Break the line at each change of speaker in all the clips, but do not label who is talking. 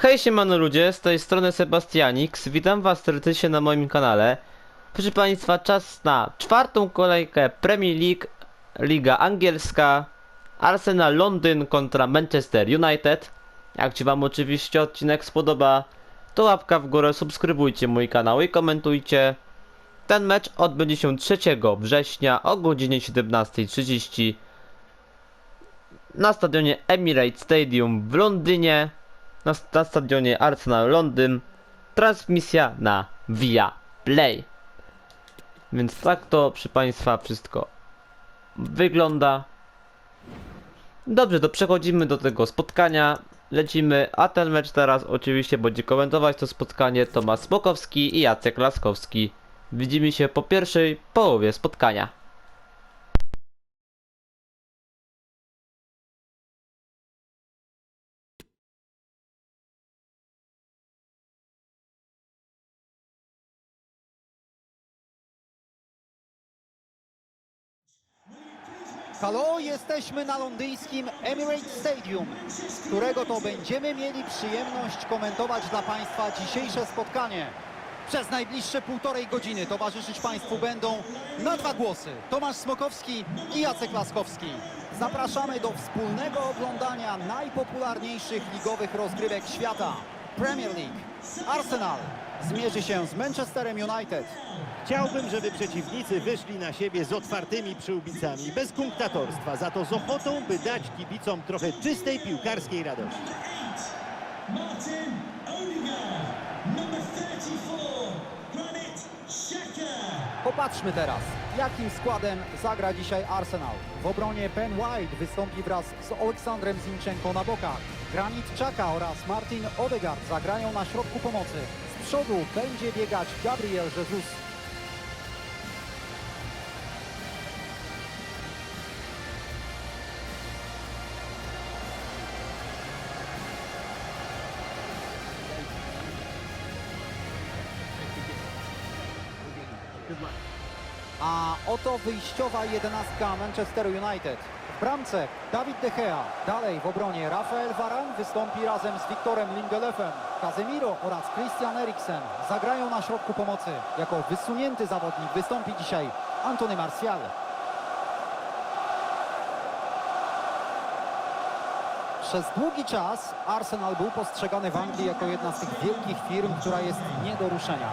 Hej siemano ludzie, z tej strony Sebastianix, witam was serdecznie na moim kanale. Proszę państwa, czas na czwartą kolejkę Premier League, Liga Angielska, Arsenal Londyn kontra Manchester United. Jak ci wam oczywiście odcinek spodoba, to łapka w górę, subskrybujcie mój kanał i komentujcie. Ten mecz odbędzie się 3 września o godzinie 17.30 na stadionie Emirates Stadium w Londynie na, na stadionie Arsenal Londyn transmisja na Via Play. Więc tak to przy Państwa wszystko wygląda. Dobrze, to przechodzimy do tego spotkania. Lecimy, a ten mecz teraz oczywiście będzie komentować to spotkanie Tomasz Smokowski i Jacek Laskowski. Widzimy się po pierwszej połowie spotkania.
Halo, jesteśmy na londyńskim Emirates Stadium, z którego to będziemy mieli przyjemność komentować dla Państwa dzisiejsze spotkanie. Przez najbliższe półtorej godziny towarzyszyć Państwu będą na dwa głosy Tomasz Smokowski i Jacek Laskowski. Zapraszamy do wspólnego oglądania najpopularniejszych ligowych rozgrywek świata. Premier League. Arsenal zmierzy się z Manchesterem United.
Chciałbym, żeby przeciwnicy wyszli na siebie z otwartymi przyłbicami, bez kunktatorstwa, za to z ochotą, by dać kibicom trochę czystej piłkarskiej radości.
Martin Odegaard, number 34, Granit Xhaka.
Popatrzmy teraz, jakim składem zagra dzisiaj Arsenal. W obronie Ben White wystąpi wraz z Aleksandrem Zinchenko na bokach. Granit Xhaka oraz Martin Odegaard zagrają na środku pomocy. Przodu będzie biegać Gabriel Jesus. A oto wyjściowa jedenastka Manchester United. W bramce Dawid De Gea. Dalej w obronie Rafael Varane wystąpi razem z Wiktorem Lindelöfem. Casemiro oraz Christian Eriksen zagrają na środku pomocy. Jako wysunięty zawodnik wystąpi dzisiaj Antony Martial. Przez długi czas Arsenal był postrzegany w Anglii jako jedna z tych wielkich firm, która jest nie do ruszenia.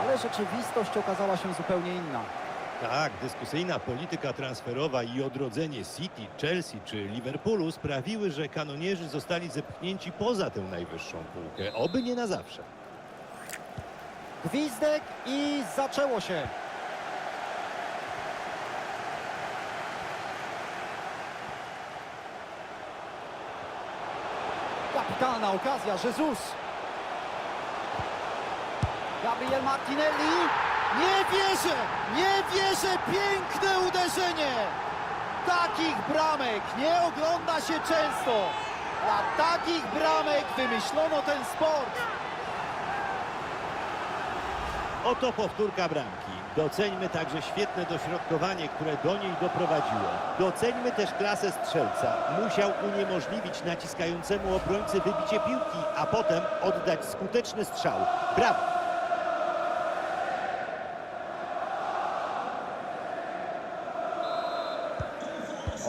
Ale rzeczywistość okazała się zupełnie inna.
Tak, dyskusyjna polityka transferowa i odrodzenie City, Chelsea czy Liverpoolu sprawiły, że kanonierzy zostali zepchnięci poza tę najwyższą półkę. Oby nie na zawsze.
Gwizdek i zaczęło się. Kapitalna okazja, Jesus. Gabriel Martinelli. Nie wierzę, nie wierzę, piękne uderzenie. Takich bramek nie ogląda się często. Dla takich bramek wymyślono ten sport.
Oto powtórka bramki. Doceńmy także świetne dośrodkowanie, które do niej doprowadziło. Doceńmy też klasę strzelca. Musiał uniemożliwić naciskającemu obrońcy wybicie piłki, a potem oddać skuteczny strzał. Brawo!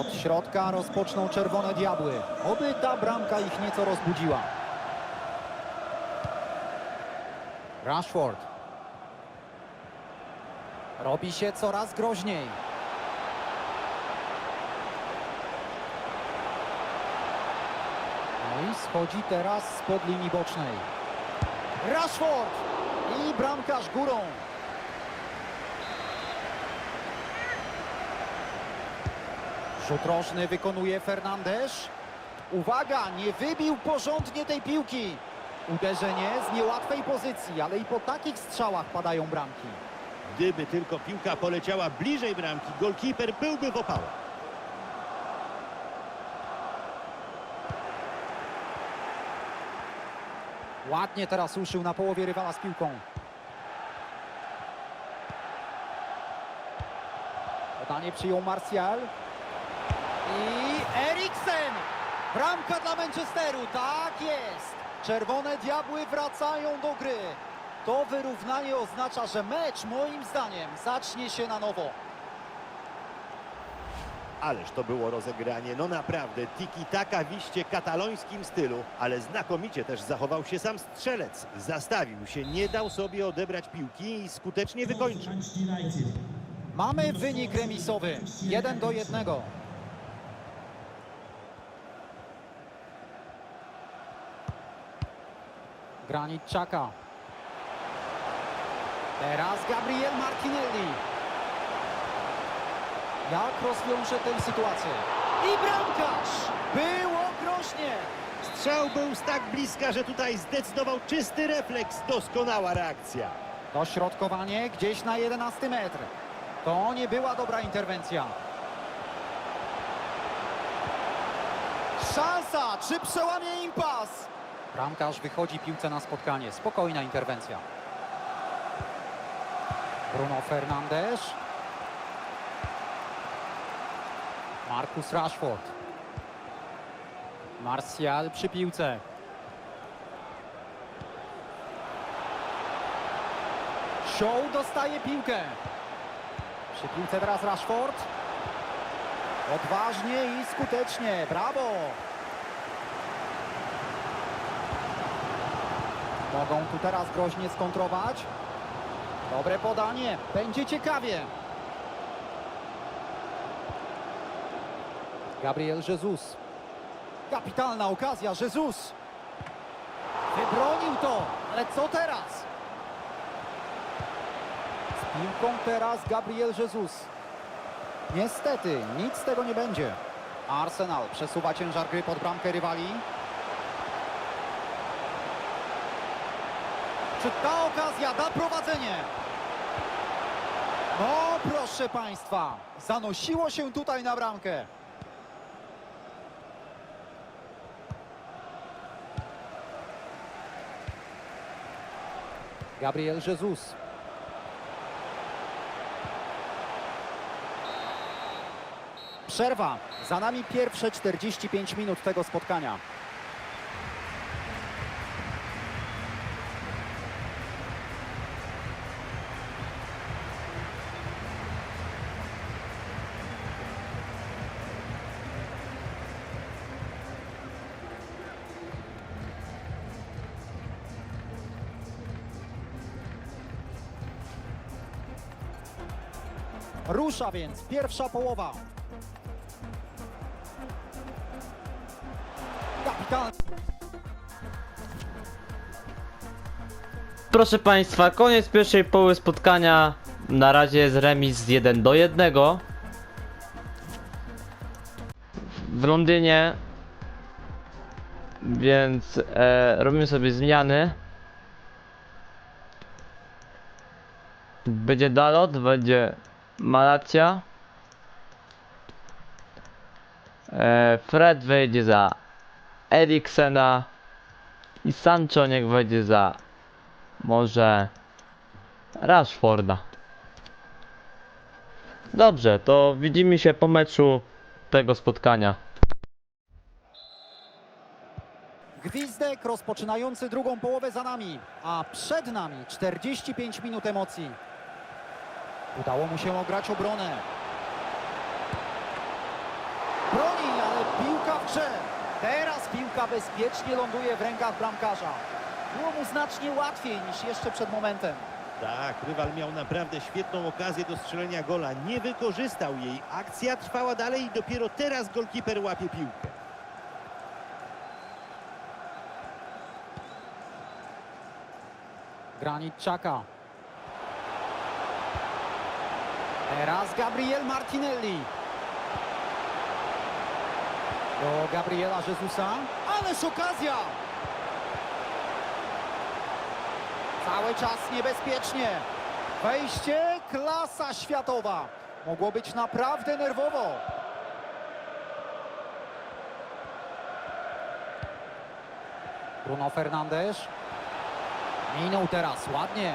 Od środka rozpoczną czerwone diabły. Oby ta bramka ich nieco rozbudziła. Rashford. Robi się coraz groźniej. No i schodzi teraz spod linii bocznej. Rashford! I bramkarz górą. Rzut rożny wykonuje Fernandes. Uwaga, nie wybił porządnie tej piłki. Uderzenie z niełatwej pozycji, ale i po takich strzałach padają bramki.
Gdyby tylko piłka poleciała bliżej bramki, golkiper byłby w opałach.
Ładnie teraz ruszył na połowie rywala z piłką. Podanie przyjął Martial. I Eriksen! Bramka dla Manchesteru, tak jest! Czerwone Diabły wracają do gry. To wyrównanie oznacza, że mecz moim zdaniem zacznie się na nowo.
Ależ to było rozegranie, no naprawdę, tiki-taka w iście katalońskim stylu, ale znakomicie też zachował się sam strzelec. Zastawił się, nie dał sobie odebrać piłki i skutecznie wykończył.
Mamy wynik remisowy. 1 do 1. Granit Czaka. Teraz Gabriel Martinelli. Jak rozwiąże tę sytuację? I bramkarz! Było groźnie!
Strzał był z tak bliska, że tutaj zdecydował czysty refleks, doskonała reakcja.
Dośrodkowanie gdzieś na 11 metr. To nie była dobra interwencja. Szansa! Czy przełamie impas? Bramkarz wychodzi piłce na spotkanie. Spokojna interwencja. Bruno Fernandes. Marcus Rashford. Martial przy piłce. Show dostaje piłkę. Przy piłce teraz Rashford. Odważnie i skutecznie. Brawo! Mogą tu teraz groźnie skontrować. Dobre podanie. Będzie ciekawie. Gabriel Jesus. Kapitalna okazja. Jesus. Wybronił to. Ale co teraz? Z piłką teraz Gabriel Jesus. Niestety, nic z tego nie będzie. Arsenal przesuwa ciężar gry pod bramkę rywali. Czy ta okazja da prowadzenie? No proszę Państwa, zanosiło się tutaj na bramkę. Gabriel Jesus. Przerwa. Za nami pierwsze 45 minut tego spotkania. Rusza więc pierwsza połowa. Kapitan.
Proszę Państwa, koniec pierwszej połowy spotkania. Na razie jest remis 1 do 1. W Londynie. Więc e, robimy sobie zmiany. Będzie Dalot, będzie Malacja. E, Fred wejdzie za Eriksena. I Sancho niech wejdzie za może Rashforda. Dobrze, to widzimy się po meczu tego spotkania.
Gwizdek rozpoczynający drugą połowę za nami, a przed nami 45 minut emocji. Udało mu się ograć obronę. Broni, ale piłka w grze. Teraz piłka bezpiecznie ląduje w rękach bramkarza. Było mu znacznie łatwiej niż jeszcze przed momentem.
Tak, rywal miał naprawdę świetną okazję do strzelenia gola, nie wykorzystał jej. Akcja trwała dalej i dopiero teraz golkiper łapie piłkę.
Granit Czaka. Teraz Gabriel Martinelli. Do Gabriela Jezusa. Ależ okazja! Cały czas niebezpiecznie. Wejście klasa światowa. Mogło być naprawdę nerwowo. Bruno Fernandes. Minął teraz, ładnie.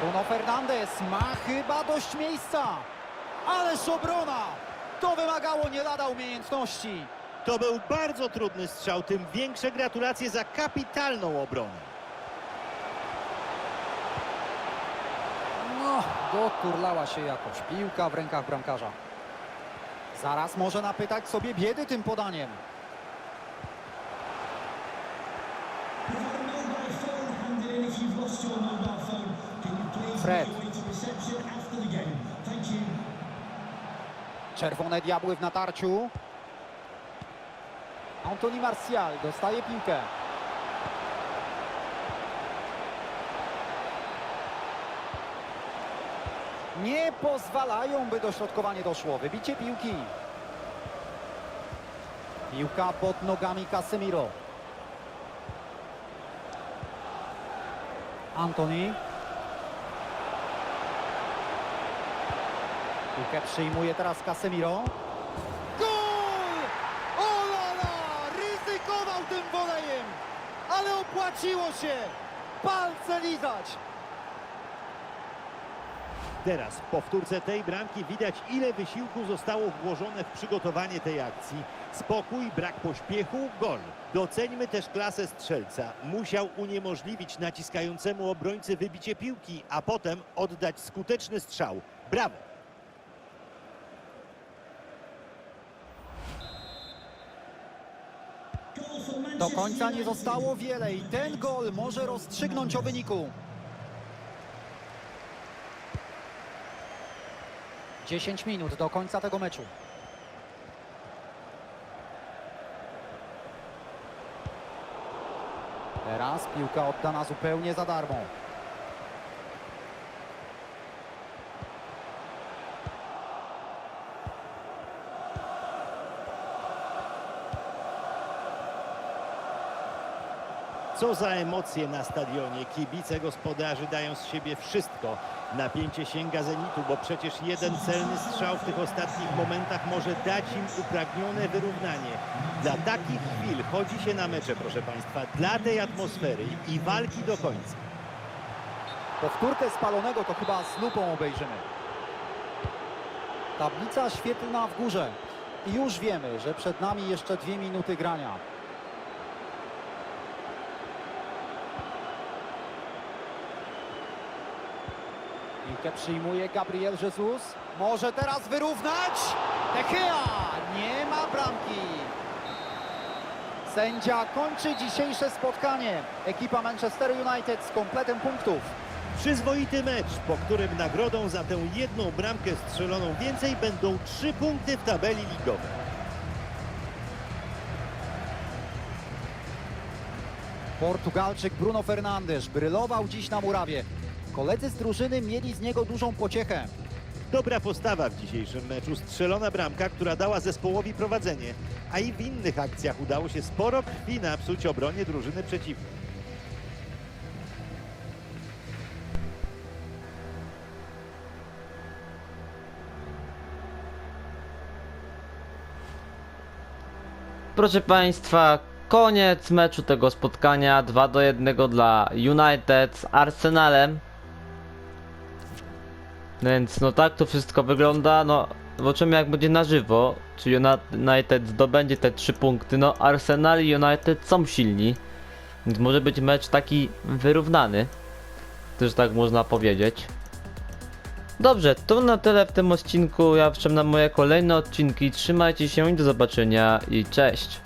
Bruno Fernandes ma chyba dość miejsca. Ależ obrona! To wymagało nie lada umiejętności.
To był bardzo trudny strzał, tym większe gratulacje za kapitalną obronę.
No, doturlała się jakoś. Piłka w rękach bramkarza. Zaraz może napytać sobie biedy tym podaniem.
You.
Czerwone diabły w natarciu. Antoni Martial dostaje piłkę. Nie pozwalają, by dośrodkowanie doszło. Wybicie piłki. Piłka pod nogami Casemiro. Antoni. Piłkę przyjmuje teraz Casemiro. Gol! Olala! Ryzykował tym wolejem, ale opłaciło się. Palce lizać.
Teraz w powtórce tej bramki widać ile wysiłku zostało włożone w przygotowanie tej akcji. Spokój, brak pośpiechu, gol. Doceńmy też klasę strzelca. Musiał uniemożliwić naciskającemu obrońcy wybicie piłki, a potem oddać skuteczny strzał. Brawo!
Do końca nie zostało wiele i ten gol może rozstrzygnąć o wyniku. 10 minut do końca tego meczu. Teraz piłka oddana zupełnie za darmo.
Co za emocje na stadionie. Kibice gospodarzy dają z siebie wszystko. Napięcie sięga zenitu, bo przecież jeden celny strzał w tych ostatnich momentach może dać im upragnione wyrównanie. Dla takich chwil chodzi się na mecze, proszę Państwa. Dla tej atmosfery i walki do końca.
Powtórkę spalonego to chyba z lupą obejrzymy. Tablica świetlna w górze. I już wiemy, że przed nami jeszcze dwie minuty grania. Piłkę przyjmuje Gabriel Jesus. Może teraz wyrównać. De Gea. Nie ma bramki. Sędzia kończy dzisiejsze spotkanie. Ekipa Manchester United z kompletem punktów.
Przyzwoity mecz, po którym nagrodą za tę jedną bramkę strzeloną więcej będą trzy punkty w tabeli ligowej.
Portugalczyk Bruno Fernandes brylował dziś na murawie. Koledzy z drużyny mieli z niego dużą pociechę.
Dobra postawa w dzisiejszym meczu, strzelona bramka, która dała zespołowi prowadzenie, a i w innych akcjach udało się sporo krwi napsuć obronie drużyny przeciwnej.
Proszę Państwa, koniec meczu tego spotkania 2 do 1 dla United z Arsenalem. Więc no tak to wszystko wygląda. No zobaczymy jak będzie na żywo. Czy United zdobędzie te 3 punkty. No Arsenal i United są silni. Więc może być mecz taki wyrównany. Też tak można powiedzieć. Dobrze, to na tyle w tym odcinku. Ja czekam na moje kolejne odcinki. Trzymajcie się i do zobaczenia i cześć.